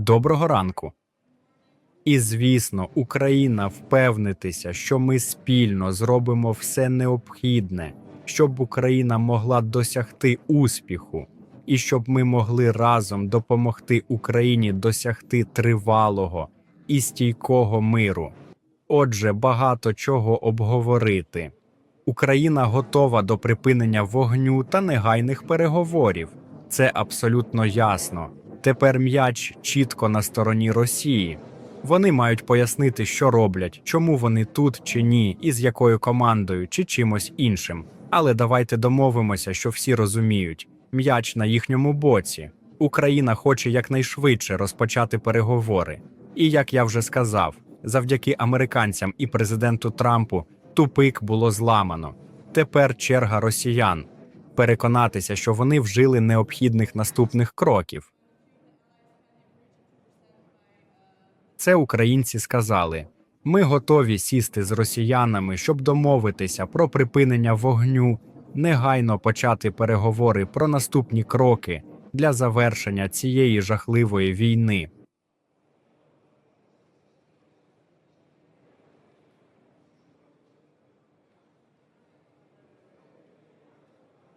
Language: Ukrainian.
Доброго ранку. І звісно, Україна впевнитися, що ми спільно зробимо все необхідне, щоб Україна могла досягти успіху, і щоб ми могли разом допомогти Україні досягти тривалого і стійкого миру. Отже, багато чого обговорити. Україна готова до припинення вогню та негайних переговорів. Це абсолютно ясно. Тепер м'яч чітко на стороні Росії. Вони мають пояснити, що роблять, чому вони тут чи ні, і з якою командою чи чимось іншим. Але давайте домовимося, що всі розуміють: м'яч на їхньому боці. Україна хоче якнайшвидше розпочати переговори. І як я вже сказав, завдяки американцям і президенту Трампу тупик було зламано. Тепер черга росіян переконатися, що вони вжили необхідних наступних кроків. Це українці сказали: ми готові сісти з росіянами, щоб домовитися про припинення вогню, негайно почати переговори про наступні кроки для завершення цієї жахливої війни.